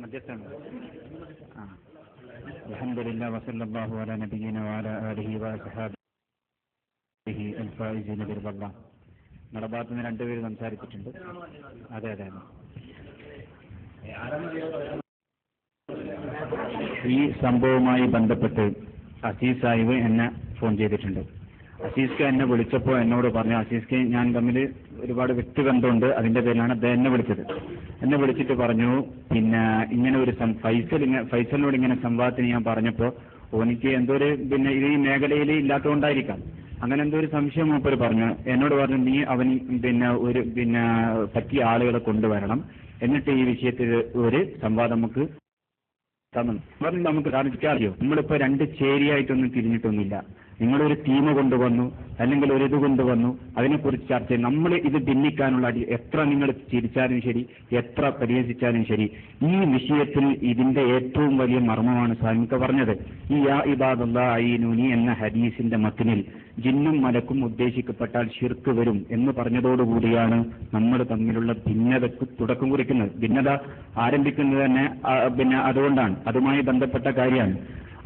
മധ്യസ്ഥാണ് ആ. അലഹമില്ല വസല്ലാഹു അല നബീന വാല അലിഹി വസഹാബിഹി അൽഫായിസീന ബിർബല്ല നമ്മുടെ ഭാഗത്ത് രണ്ടുപേര് സംസാരിച്ചിട്ടുണ്ട്. അതെ അതെ അതെ. ഈ സംഭവവുമായി ബന്ധപ്പെട്ട് അസീസ് സാഹിബ് എന്നെ ഫോൺ ചെയ്തിട്ടുണ്ട്. അസീസ്ക്ക് എന്നെ വിളിച്ചപ്പോൾ എന്നോട് പറഞ്ഞു അസീസ്ക്ക് ഞാൻ തമ്മിൽ ഒരുപാട് വ്യക്തിബന്ധമുണ്ട് അതിന്റെ പേരിലാണ് അദ്ദേഹം എന്നെ വിളിച്ചത്. എന്നെ വിളിച്ചിട്ട് പറഞ്ഞു പിന്നെ ഇങ്ങനെ ഒരു ഫൈസൽ ഫൈസലിനോട് ഇങ്ങനെ സംവാദത്തിന് ഞാൻ പറഞ്ഞപ്പോൾ ഓനിക്ക് എന്തോ ഒരു പിന്നെ ഇത് ഈ മേഖലയിൽ ഇല്ലാത്തതുകൊണ്ടായിരിക്കാം അങ്ങനെ എന്തോ ഒരു സംശയം മൂപ്പർ പറഞ്ഞു. എന്നോട് പറഞ്ഞു നീ അവൻ പിന്നെ ഒരു പിന്നെ പറ്റിയ ആളുകളെ കൊണ്ടുവരണം. എന്നിട്ട് ഈ വിഷയത്തിൽ ഒരു സംവാദം നമുക്ക് തന്നു. നമുക്ക് കാണിക്കാറിയോ നമ്മളിപ്പോ രണ്ട് ചേരിയായിട്ടൊന്നും തിരിഞ്ഞിട്ടൊന്നുമില്ല. നിങ്ങളൊരു ടീം കൊണ്ടുവന്നു അല്ലെങ്കിൽ ഒരു കൊണ്ടുവന്നു അതിനെക്കുറിച്ച് ചർച്ച ചെയ്യും. നമ്മൾ ഇത് ഭിന്നിക്കാനുള്ള അടി എത്ര നിങ്ങൾ ചിരിച്ചാലും ശരി എത്ര പരിഹസിച്ചാലും ശരി. ഈ വിഷയത്തിൽ ഇതിന്റെ ഏറ്റവും വലിയ മർമ്മമാണ് സ്വാമിക്ക പറഞ്ഞത്. ഈ യാ ഇബാദുള്ള ഐനൂനി എന്ന ഹദീസിന്റെ മത്തിനിൽ ജിന്നും മലക്കും ഉദ്ദേശിക്കപ്പെട്ടാൽ ഷിർക്ക് വരും എന്ന് പറഞ്ഞതോടുകൂടിയാണ് നമ്മൾ തമ്മിലുള്ള ഭിന്നതക്ക് തുടക്കം കുറിക്കുന്നത്. ഭിന്നത ആരംഭിക്കുന്നത് തന്നെ പിന്നെ അതുകൊണ്ടാണ്. അതുമായി ബന്ധപ്പെട്ട കാര്യമാണ്.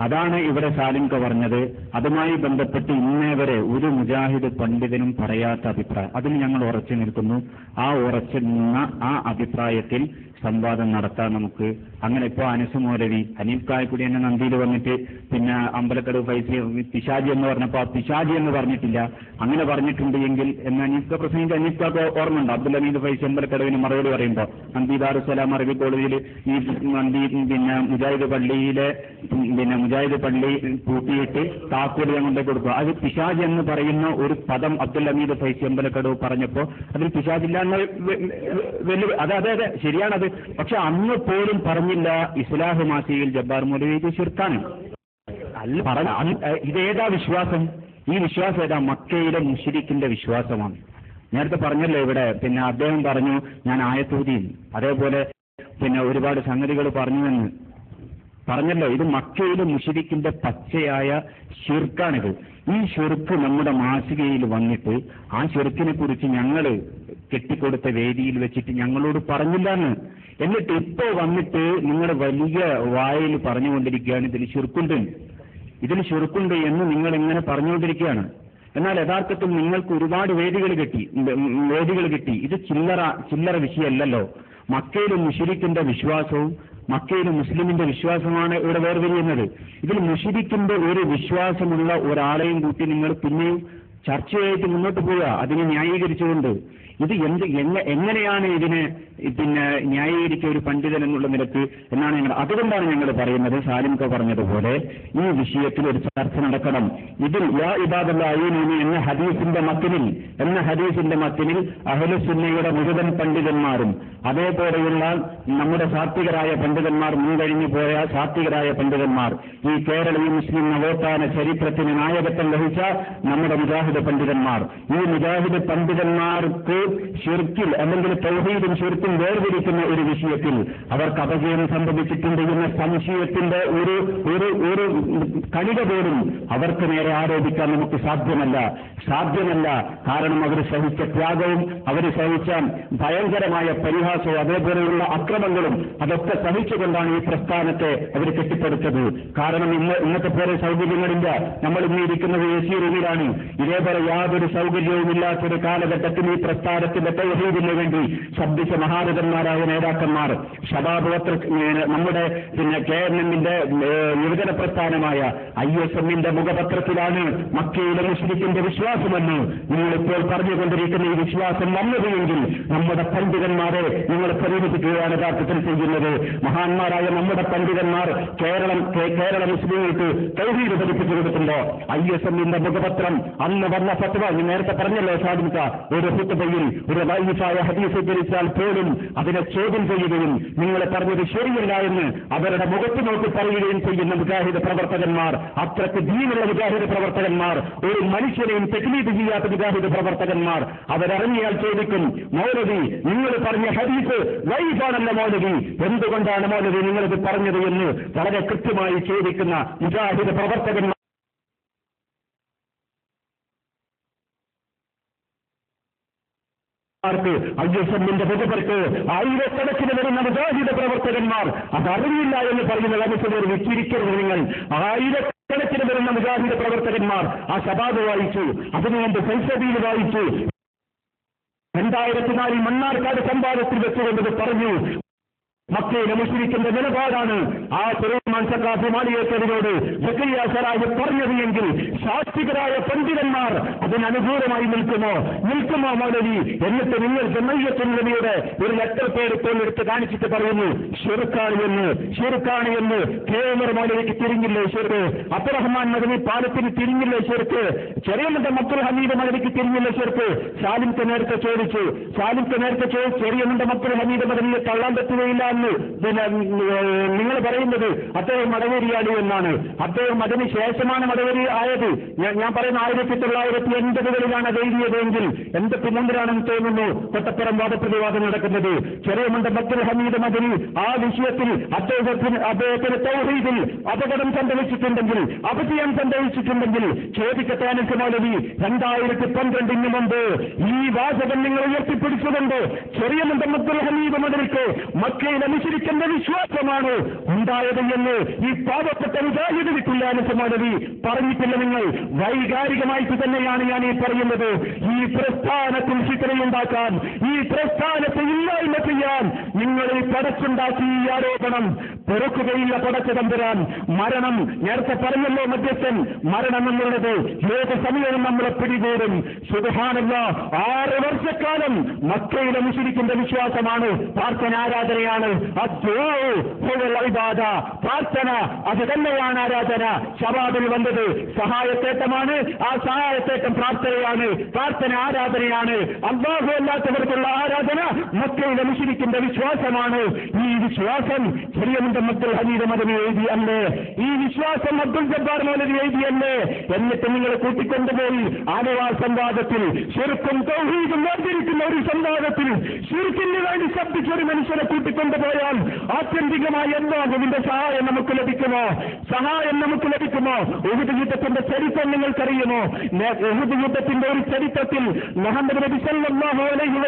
അതാണ് ഇവിടെ സാലിംക പറഞ്ഞത് അതുമായി ബന്ധപ്പെട്ട് ഇന്നേ വരെ ഒരു മുജാഹിദ് പണ്ഡിതനും പറയാത്ത അഭിപ്രായം. അതിൽ ഞങ്ങൾ ഉറച്ചു നിൽക്കുന്നു. ആ ഉറച്ചു നിന്ന ആ അഭിപ്രായത്തിൽ സംവാദം നടത്താൻ നമുക്ക്. അങ്ങനെ ഇപ്പോ അനസ് മോരവി അനീഫ് കായക്കുടി എന്നെ നന്ദിയിൽ വന്നിട്ട് പിന്നെ അമ്പലക്കടവ് ഫൈസി പിശാജി എന്ന് പറഞ്ഞപ്പോ ആ പിശാജി എന്ന് പറഞ്ഞിട്ടില്ല. അങ്ങനെ പറഞ്ഞിട്ടുണ്ട് എങ്കിൽ എന്ന് അനീഫ് പ്രസംഗിച്ച് അനീഫ് കാക്ക് ഓർമ്മയുണ്ട്? അബ്ദുൽ അമീദ് ഫൈസി അമ്പലക്കടവിന് മറുപടി പറയുമ്പോ നന്ദി ദാറുസലാം അറബി കോളേജിൽ ഈ നന്ദി പിന്നെ മുജാഹിദ് പള്ളിയിലെ പിന്നെ മുജാഹിദ് പള്ളി പൂട്ടിയിട്ട് താക്കോൽ ഞാൻ കൊണ്ടേ കൊടുക്കുക അത് പിശാജ് എന്ന് പറയുന്ന ഒരു പദം അബ്ദുൽ അമീദ് ഫൈസി അമ്പലക്കടവ് പറഞ്ഞപ്പോ അതിൽ പിശാജില്ല എന്ന അതെ അതെ അതെ ശരിയാണത് പക്ഷെ അന്ന് പോലും പറഞ്ഞില്ല ഇസ്ലാഹ് മാസിയിൽ ജബ്ബാർ മൗലവി ഇത് ശിർക്കാണ്. അല്ല പറഞ്ഞ ഇതേതാ വിശ്വാസം? ഈ വിശ്വാസം ഏതാ? മക്കയിലെ മുഷിരിക്കിന്റെ വിശ്വാസമാണ്. നേരത്തെ പറഞ്ഞല്ലോ ഇവിടെ പിന്നെ അദ്ദേഹം പറഞ്ഞു ഞാൻ ആയത്തൂതിയും അതേപോലെ പിന്നെ ഒരുപാട് സംഗതികൾ പറഞ്ഞു പറഞ്ഞുവെന്ന്. പറഞ്ഞല്ലോ ഇത് മക്കയിലെ മുഷിരിക്കിന്റെ പച്ചയായ ഷിർക്കാണിത് ഈ ഷിർക്ക് നമ്മുടെ മാസികയിൽ വന്നിട്ട് ആ ഷിർക്കിനെ കുറിച്ച് ഞങ്ങൾ കെട്ടിക്കൊടുത്ത വേദിയിൽ വെച്ചിട്ട് ഞങ്ങളോട് പറഞ്ഞില്ല എന്ന് എന്നിട്ട് ഇപ്പോ വന്നിട്ട് നിങ്ങളുടെ വലിയ വായിൽ പറഞ്ഞുകൊണ്ടിരിക്കുകയാണ് ഇതിൽ ഷിർക്കുണ്ട് ഇതിൽ ഷിർക്കുണ്ട് എന്ന് നിങ്ങൾ ഇങ്ങനെ പറഞ്ഞുകൊണ്ടിരിക്കുകയാണ്. എന്നാൽ യഥാർത്ഥത്തിൽ നിങ്ങൾക്ക് ഒരുപാട് വേദികൾ കിട്ടി വേദികൾ കിട്ടി. ഇത് ചില്ലറ ചില്ലറ വിഷയമല്ലല്ലോ. മക്കയിലെ മുഷിരിക്കിന്റെ വിശ്വാസവും മക്കയിലെ മുസ്ലിമിന്റെ വിശ്വാസമാണ് ഇവിടെ വേർതിരിയുന്നത്. ഇതിൽ മുഷിരിക്കിന്റെ ഒരു വിശ്വാസമുള്ള ഒരാളെയും കൂട്ടി നിങ്ങൾ പിന്നെയും ചർച്ചയായിട്ട് മുന്നോട്ട് പോവുക അതിനെ ന്യായീകരിച്ചുകൊണ്ട്. ഇത് എന്ത് എങ്ങ- എങ്ങനെയാണ് ഇതിനെ പിന്നെ ന്യായീകരിച്ച ഒരു പണ്ഡിതൻ എന്നുള്ള നിലയ്ക്ക് എന്നാണ് ഞങ്ങൾ അതുകൊണ്ടാണ് ഞങ്ങൾ പറയുന്നത് സാലിംക പറഞ്ഞതുപോലെ ഈ വിഷയത്തിൽ ഒരു ചർച്ച നടക്കണം. ഇതിൽ യാ ഇബാദുള്ള അയ്യൂനി എന്ന ഹദീസിന്റെ മത്തിനിൽ എന്ന ഹദീസിന്റെ മത്തിനിൽ അഹലുസുന്നയുടെ മുഴുവൻ പണ്ഡിതന്മാരും അതേപോലെയുള്ള നമ്മുടെ സാത്വികരായ പണ്ഡിതന്മാർ മുൻകഴിഞ്ഞു പോയ സാത്വികരായ പണ്ഡിതന്മാർ ഈ കേരളീയ മുസ്ലിം നവോത്ഥാന ചരിത്രത്തിന് നായകത്വം വഹിച്ച നമ്മുടെ മുജാഹിദ് പണ്ഡിതന്മാർ. ഈ മുജാഹിദ പണ്ഡിതന്മാർക്ക് ശിർക്കിൽ അല്ലെങ്കിൽ തൗഹീദും ശിർക്കും വേർതിരിക്കുന്ന ഒരു വിഷയത്തിൽ അവർക്ക് അപജയം സംഭവിച്ചിട്ടുണ്ട് എന്ന സംശയത്തിന്റെ ഒരു ഒരു ഒരു കണിക പോലും അവർക്ക് നേരെ ആരോപിക്കാൻ നമുക്ക് സാധ്യമല്ല. സാധ്യമല്ല. കാരണം അവർ സഹിച്ച ത്യാഗവും അവർ സഹിച്ച ഭയങ്കരമായ പരിഹാസവും അതേപോലെയുള്ള അക്രമങ്ങളും അതൊക്കെ സഹിച്ചുകൊണ്ടാണ് ഈ പ്രസ്ഥാനത്തെ അവർ കെട്ടിപ്പടുത്തത്. കാരണം ഇന്ന് ഇന്നത്തെ പോലെ സൗകര്യങ്ങളില്ല. നമ്മൾ ഇന്ന് ഇരിക്കുന്നത് എ സി റൂമിലാണ്. ഇതേപോലെ യാതൊരു സൗകര്യവുമില്ലാത്തൊരു കാലഘട്ടത്തിൽ ഈ പ്രസ്ഥാനത്തിന്റെ തൗഹീദിന് വേണ്ടി ശബ്ദിച്ച മഹാരഥന്മാരായ നേതാക്കന്മാർ ഷബാബ് നമ്മുടെ പിന്നെ കെ എൻ എമ്മിന്റെ യുവജന പ്രസ്ഥാനമായ ഐ എസ് എമ്മിന്റെ മുഖപത്രത്തിലാണ് മക്കയിലെ മുസ്ലിത്തിന്റെ വിശ്വാസമെന്ന് നിങ്ങൾ ഇപ്പോൾ പറഞ്ഞുകൊണ്ടിരിക്കുന്ന ഈ വിശ്വാസം വന്നതെങ്കിൽ നമ്മുടെ പണ്ഡിതന്മാരെ നിങ്ങൾ പരിഹരിക്കുകയാണ് യഥാർത്ഥത്തിൽ ചെയ്യുന്നത്. മഹാന്മാരായ നമ്മുടെ പണ്ഡിതന്മാർ കേരളം കേരള മുസ്ലിങ്ങൾക്ക് തൗഹീദ് പഠിപ്പിച്ചു കൊടുത്തിട്ടുണ്ടോ ഐ എസ് എമ്മിന്റെ മുഖപത്രം അന്ന് വന്ന ഫത്വ ഞാൻ നേരത്തെ പറഞ്ഞല്ലോ സാധിക്ക ഒരു ഫുത്തുബയിൽ ഒരു വൈഫായ ഹദീസ് ഉദ്ധരിച്ചാൽ പോലും അതിനെ ചോദ്യം ചെയ്യുകയും നിങ്ങൾ പറഞ്ഞത് ശരിയല്ല എന്ന് അവരുടെ മുഖത്ത് നോക്കി പറയുകയും ചെയ്യുന്ന മുജാഹിദ് പ്രവർത്തകന്മാർ അത്രയ്ക്ക് ദീനുള്ള മുജാഹിദ് പ്രവർത്തകന്മാർ ഒരു മനുഷ്യനെയും തെക്ലീത് ചെയ്യാത്ത മുജാഹിദ് പ്രവർത്തകന്മാർ അവരറിഞ്ഞാൽ ചോദിക്കും മൗലവി നിങ്ങൾ പറഞ്ഞ ഹദീസ് വൈഫാണല്ല മൗലവി എന്തുകൊണ്ടാണ് മൗലവി നിങ്ങളിത് പറഞ്ഞത്? എന്ന് വളരെ കൃത്യമായി ചോദിക്കുന്ന മുജാഹിദ് പ്രവർത്തകന്മാർ ർക്ക് ഐ എസ് എമ്മിന്റെ മുഖപ്പർക്ക് ആയിരക്കണക്കിന് വരുന്ന മുജാഹിദ പ്രവർത്തകന്മാർ. അതറിയില്ല എന്ന് പറയുന്ന കാര്യത്തിൽ ഒരു വെച്ചിരിക്കരുത് നിങ്ങൾ. ആയിരക്കണക്കിന് വരുന്ന മുജാഹിദ പ്രവർത്തകന്മാർ ആ ശബാദ് വായിച്ചു. അതിനുവേണ്ടി സൈസബിയിൽ വായിച്ചു. രണ്ടായിരത്തി നാലിൽ മണ്ണാർക്കാട് സംവാദത്തിൽ വെച്ചുകൊണ്ടത് പറഞ്ഞു. മക്കയിലെ മുസ്ലിക്കിന്റെ നിലപാടാണ്. ആ സുലൈമാൻ സക്കാഫ് മാലിയേക്കറിനോട് സക്കരിയ സറാഹ് പറഞ്ഞത് എങ്കിൽ ശാസ്ത്രികരായ പണ്ഡിതന്മാർ അതിനനുകൂലമായി നിൽക്കുമോ? നിൽക്കുമോ മൗലവി? എന്നിട്ട് നിങ്ങൾ ജമയ്യത്തുള്ളവിയുടെ ഒരു ലെറ്റർ പേര് പോലെടുത്ത് കാണിച്ചിട്ട് പറയുന്നു ഷെറുക്കാണ് എന്ന് ഷെറുക്കാണ് എന്ന്. കേമർ മൗലവിക്ക് തിരിഞ്ഞില്ലേ ഷെർക്ക് അബ്ദുറഹ്മാൻ മദനി പാലത്തിന് തിരിഞ്ഞില്ലേ ഷെർക്ക് ചെറിയമുണ്ട അബ്ദുൽ ഹമീദ് മദനിക്ക് തിരിഞ്ഞില്ലേ ഷെർക്ക് സാലിംക്ക് നേരത്തെ ചോദിച്ചു. സാലിംക്ക് നേരത്തെ ചോദിച്ചു ചെറിയ ചെറിയമുണ്ട അബ്ദുൽ ഹമീദ് മദനിയെ തള്ളാൻ പറ്റുകയില്ല എന്ന്. നിങ്ങൾ പറയുന്നത് അദ്ദേഹം മടവേരിയാടി എന്നാണ്. അദ്ദേഹം അതിന് ശേഷമാണ് മടവേരി ആയത്. ഞാൻ പറയുന്ന ആയിരത്തി തൊള്ളായിരത്തി എൺപതുകളിലാണ് അത് എഴുതിയതെങ്കിൽ എന്ത് പിന്നെന്തിനാണെന്ന് തോന്നുന്നു? കൊട്ടപ്പുറം വാദപ്രതിവാദം നടക്കുന്നത്. ചെറിയ മണ്ട അബ്ദുൽ ഹമീദ് മദനി ആ വിഷയത്തിൽ അദ്ദേഹത്തിന് അദ്ദേഹത്തിന് തൗഹീദിൽ അപകടം സംഭവിച്ചിട്ടുണ്ടെങ്കിൽ അപജയം സംഭവിച്ചിട്ടുണ്ടെങ്കിൽ ചോദിക്കട്ടെ അനസ് മൗലവി രണ്ടായിരത്തി പന്ത്രണ്ടിന് മുമ്പ് ഈ വാചകം നിങ്ങൾ ഉയർത്തിപ്പിടിച്ചുകൊണ്ട് ചെറിയ മണ്ടം അബ്ദുൽ ഹമീദ് മദനിക്ക് മക്കയിൽ അനുസരിക്കേണ്ട വിശ്വാസമാണ് ഉണ്ടായത് എന്ന് ഈ പാപപ്പെട്ട മുജാഹിദിനിക്കില്ല അനുസമാനവി പറഞ്ഞിട്ടില്ല നിങ്ങൾ. വൈകാരികമായിട്ട് തന്നെയാണ് ഞാൻ ഈ പറയുന്നത്. ഈ പ്രസ്ഥാനത്തിൽ ചിത്രയുണ്ടാക്കാൻ ഈ പ്രസ്ഥാനത്തെ ഇല്ലായ്മ ചെയ്യാൻ നിങ്ങൾ ഈ പടച്ചുണ്ടാക്കി ഈ ആരോപണം പെറുക്കുകയില്ല പടച്ചതം വരാൻ മരണം നേരത്തെ പറഞ്ഞല്ലോ മധ്യസ്ഥൻ. മരണം എന്നുള്ളത് ഏത് സമയവും നമ്മളെ പിടികൂടും. സുഖാനല്ല ആറ് വർഷക്കാലം മക്കയിലെ മുഷിരിക്കുന്ന വിശ്വാസമാണ്. പ്രാർത്ഥന ആരാധനയാണ്. അജോ പ്രാർത്ഥന അത് തന്നെയാണ് ആരാധന. ശവാദിൽ വന്നത് സഹായത്തേട്ടമാണ് ആ സഹായത്തേട്ടം പ്രാർത്ഥനയാണ്. പ്രാർത്ഥന ആരാധനയാണ്. അള്ളാഹു അല്ലാത്തവർക്കുള്ള ആരാധന മക്കളുടെ മുഷിരിക്കിന്റെ വിശ്വാസമാണ്. ഈ വിശ്വാസം ചെറിയമുണ്ട് മക്കൾ ഹരീത മദനി എഴുതി അല്ലേ? ഈ വിശ്വാസം അബ്ദുൽ ജബ്ബാർ മൗലവി എഴുതിയല്ലേ എന്നിട്ട് നിങ്ങൾ കൂട്ടിക്കൊണ്ടുപോയി ആനവാ സംവാദത്തിൽ ശുരുക്കും തൗഹീദും വേർതിരിക്കുന്ന ഒരു സംവാദത്തിൽ ശുരുക്കിന് വേണ്ടി ശബ്ദിച്ച ഒരു മനുഷ്യനെ കൂട്ടിക്കൊണ്ടുപോയാൽ ആത്യന്തികമായി എന്താകും ഇതിന്റെ സഹായം നമുക്ക് ലഭിക്കുമോ? സഹായം നമുക്ക് ലഭിക്കുമോ? ഉഹുദ് യുദ്ധത്തിന്റെ ചരിത്രം നിങ്ങൾക്കറിയുമോ? ഉഹുദ് യുദ്ധത്തിന്റെ ഒരു ചരിത്രത്തിൽ മുഹമ്മദ് നബി സല്ലല്ലാഹു അലൈഹി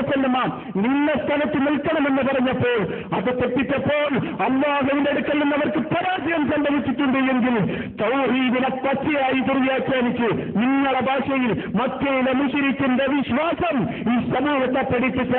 നിന്ന സ്ഥലത്ത് നിൽക്കണമെന്ന് പറഞ്ഞപ്പോൾ അത് തെറ്റിച്ചപ്പോൾ അള്ളാഹുവിന്റെ അടുക്കൽ നിന്ന് അവർക്ക് പരാജയം സംഭവിച്ചിട്ടുണ്ട് എങ്കിൽ തൗഹീദിനെ പച്ചയായി ദുർവ്യാഖ്യാനിച്ച് നിങ്ങളുടെ ഭാഷയിൽ മക്കയിലെ മുഷിരിക്കിന്റെ വിശ്വാസം ഈ സമൂഹത്തെ പഠിപ്പിച്ച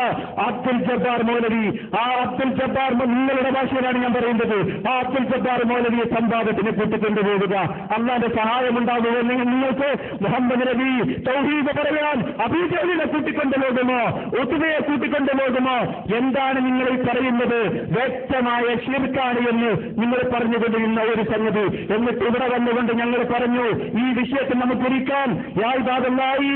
അബ്ദുൽ ജബ്ബാർ മൗലവി. ആ അബ്ദുൽ ജബ്ബാർ നിങ്ങളുടെ ഭാഷയിലാണ് ഞാൻ പറയുന്നത്. ആ അബ്ദുൽ ജബ്ബാർ മൗലവിയെ സംവാദത്തിന് കൂട്ടിക്കൊണ്ടുപോകുക അള്ളാന്റെ സഹായമുണ്ടാകുമോ നിങ്ങൾ- നിങ്ങൾക്ക് മുഹമ്മദ് നബി തൗഹീദ് പറയാൻ അബീജലിനെ കൂട്ടിക്കൊണ്ടുപോകുമോ ഒത്തുമയെ കൂട്ടിക്കൊണ്ടുപോകുമോ എന്താണ് നിങ്ങൾ ഈ പറയുന്നത്? വ്യക്തമായ ശിർക്കാണ് എന്ന് നിങ്ങൾ പറഞ്ഞുകൊണ്ടിരുന്ന ഒരു സംഗതി. എന്നിട്ട് ഇവിടെ വന്നുകൊണ്ട് ഞങ്ങൾ പറഞ്ഞു ഈ വിഷയത്തിൽ നമുക്ക് ഇരിക്കാൻ യാതൊന്നായി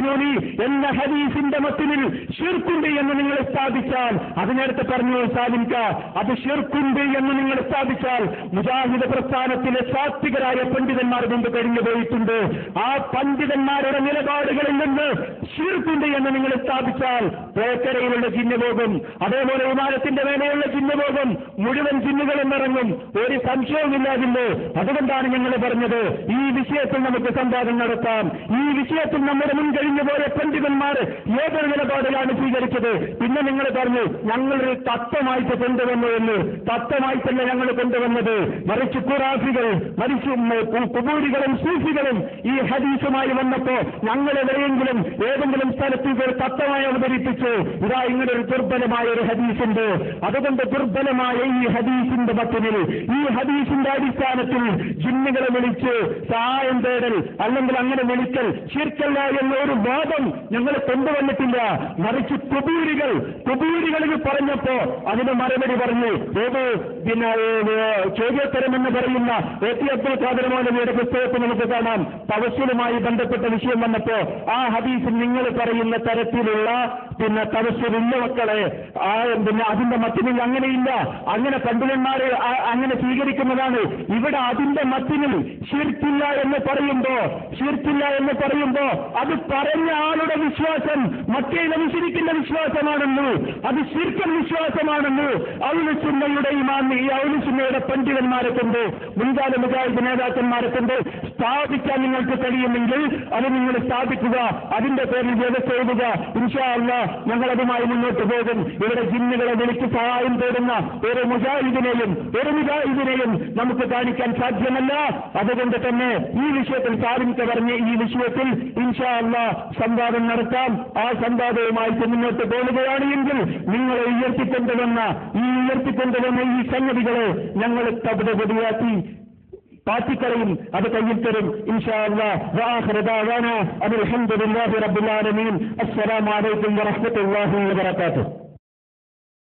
എന്ന ഹദീസിന്റെ മത്തിനിൽ ഷിർക്കുണ്ട് എന്ന് നിങ്ങൾ സ്ഥാപിച്ചാൽ അത് നേരത്തെ പറഞ്ഞു സാലിംക അത് ഷിർക്കുണ്ട് എന്ന് നിങ്ങൾ സ്ഥാപിച്ചാൽ മുജാഹിദ് പ്രസ്ഥാനത്തിലെ സാത്വികരായ പണ്ഡിതന്മാർ മുമ്പ് കഴിഞ്ഞു പോയിട്ടുണ്ട്. ആ പണ്ഡിതന്മാരുടെ നിലപാടുകളിൽ നിന്ന് ശീർപ്പിന്റെ എന്ന് നിങ്ങൾ സ്ഥാപിച്ചാൽ പേക്കരയിലുള്ള പോകും അതേപോലെ വിമാനത്തിന്റെ മേലെയുള്ള ചിഹ്നഭോഗം മുഴുവൻ ചിഹ്നുകളും ഇറങ്ങും. ഒരു സംശയവുമില്ലാതില്ല അതുകൊണ്ടാണ് ഞങ്ങൾ പറഞ്ഞത് ഈ വിഷയത്തിൽ നമുക്ക് സംവാദം നടത്താം. ഈ വിഷയത്തിൽ നമ്മുടെ മുൻ കഴിഞ്ഞു പോയ പണ്ഡിതന്മാർ ഏതൊരു നിലപാടിലാണ് സ്വീകരിച്ചത്? പിന്നെ നിങ്ങൾ പറഞ്ഞു ഞങ്ങളൊരു തത്വമായിട്ട് കൊണ്ടുവന്നു എന്ന്. തത്വമായിട്ടല്ല ഞങ്ങൾ കൊണ്ടുവന്നത്. മറിച്ച് ഖുറാഫികൾ മറിച്ച് കുബൂരികളും സൂഫികളും ഈ ഹദീസുമായി വന്നപ്പോ ഞങ്ങൾ എവിടെയെങ്കിലും ഏതെങ്കിലും സ്ഥലത്ത് ഇതൊരു തത്വമായി അവതരിപ്പിച്ചു. ഇതാ ഇങ്ങനെ ഒരു ദുർബലമായ ഒരു ഹദീസുണ്ട്. അതുകൊണ്ട് ദുർബലമായ ഈ ഹദീസിന്റെ മത്തിനിൽ ഈ ഹദീസിന്റെ അടിസ്ഥാനത്തിൽ ജിന്നുകളെ വിളിച്ച് സഹായം തേടൽ അല്ലെങ്കിൽ അങ്ങനെ വിളിക്കൽ ശിർക്കല്ല എന്ന ഒരു വാദം ഞങ്ങൾ കൊണ്ടുവന്നിട്ടില്ല. മറിച്ച് കുബൂരികൾ കുബൂരികളിൽ പറഞ്ഞപ്പോ അതിന് മറുപടി പറഞ്ഞു ഏത് പിന്നെ ചോദ്യോത്തരം പറയുന്ന എ പി അബ്ദുൽ ഖാദർ മൗലവിയുടെ പുസ്തകത്തിൽ നമുക്ക് കാണാം. തവസ്സുലുമായി ബന്ധപ്പെട്ട വിഷയം വന്നപ്പോ ആ ഹദീസിൽ നിങ്ങൾ പറയുന്ന തരത്തിലുള്ള പിന്നെ തവസ്സുലില്ല മക്കളെ. ആ പിന്നെ അതിന്റെ മറ്റു അങ്ങനെയില്ല. അങ്ങനെ പണ്ഡിതന്മാര് ആ- അങ്ങനെ സ്വീകരിക്കുന്നതാണ്. ഇവിടെ അതിന്റെ മത്തിനും ഷിർക്കില്ല എന്ന് പറയുമ്പോ ഷിർക്കില്ല എന്ന് പറയുമ്പോ അത് പറഞ്ഞ ആളുടെ വിശ്വാസം മറ്റേ അനുസരിക്കുന്ന വിശ്വാസമാണെന്ന്. അത് ശിർക്കൻ വിശ്വാസമാണെന്ന് ഔലുസുന്നയുടെ ഇമാം ഈ ഔലുസുന്നയുടെ പണ്ഡിതന്മാരെ കൊണ്ട് മുൻകാല മുജാഹിദ് നേതാക്കന്മാരെ കൊണ്ട് സ്ഥാപിക്കാൻ നിങ്ങൾക്ക് കഴിയുമെങ്കിൽ അത് നിങ്ങൾ സ്ഥാപിക്കുക. അതിന്റെ പേരിൽ വ്യവസ്ഥ എഴുതുക. ഇൻഷാ ഞങ്ങളതുമായി മുന്നോട്ട് പോകും. ഇവിടെ ജിന്നുകളെ വിളിച്ച് സഹായം തേടുന്ന ഒരു മുജാഹിദിനെയും ഒരു മുജാഹിദിനെയും നമുക്ക് കാണിക്കാൻ സാധ്യമല്ല. അതുകൊണ്ട് തന്നെ ഈ വിഷയത്തിൽ സാധിക്ക പറഞ്ഞ ഈ വിഷയത്തിൽ ഇൻഷാല്ല സംവാദം നടത്താം. ആ സംവാദവുമായി മുന്നോട്ട് പോകുകയാണ് എങ്കിൽ നിങ്ങളെ ഉയർത്തിക്കൊണ്ടുവന്ന ഈ ഉയർത്തിക്കൊണ്ടുവന്ന ഈ സംഗതികളെ ഞങ്ങൾ തപതപതിയാക്കി പാറ്റിക്കളയും അത് കയ്യിൽ തരും ഇൻഷാ അല്ലാഹ് അനിൽ അലഹമുല്ലാഹി റബ്ബുൽ ആലമീൻ അസ്സലാമു അലൈക്കും വറഹ്മത്തുള്ളാഹി വബറകാതുഹു